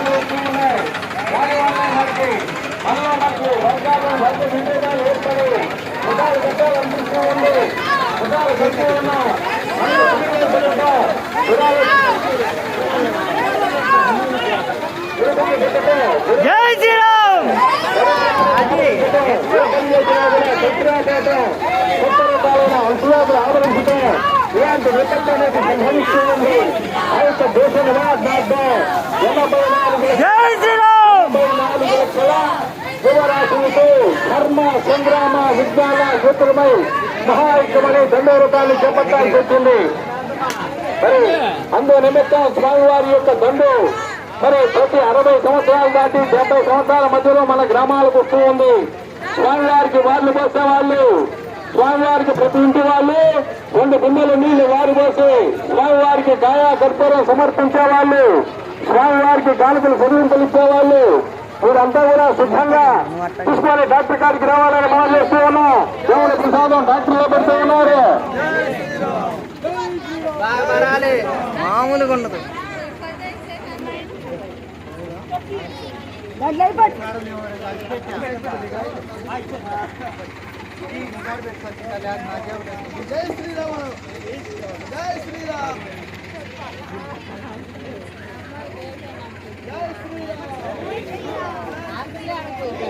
విభేదాలు వచ్చి ఉన్నాయి దాని వల్ల మనకి మనలో మనకు వర్గాలు వర్గ విభేదాలు ఏర్పడి ఉంది కట్టి జై శ్రీరామ్! ఇలాంటి విపత్తు సంభవిస్తుంది ఆ యొక్క దేశ నివాదార్థం యువరాశులతో ధర్మ సంగ్రామ విజ్ఞాన సూత్రమై మహాయుద్ధమనే దండోరకాన్ని చేపట్టాల్సి వచ్చింది. మరి అందు నిమిత్తం స్వామివారి యొక్క దండు మరి ప్రతి అరవై సంవత్సరాలు దాటి డెబ్బై సంవత్సరాల మధ్యలో మన గ్రామాలకు వస్తూ ఉంది. స్వామివారికి వాళ్ళు పోసే వాళ్ళు స్వామివారికి ప్రతి ఇంటి వాళ్ళు రెండు బిందెలు నీళ్ళు వారు పోసి స్వామివారికి గాయా కర్పూరం సమర్పించే వాళ్ళు స్వామివారికి గాలికలు చదివింపులు ఇచ్చేవాళ్ళు వీరంతా కూడా సిద్ధంగా తీసుకొని డాక్టర్ గారికి రావాలని మనం చేస్తూ ఉన్నాం. దేవుని ప్రసాదం డాక్టర్లో పెడుతూ ఉన్నారు. మామూలుగా ఉండదు. జై శ్రీరామ్. జై శ్రీరామ్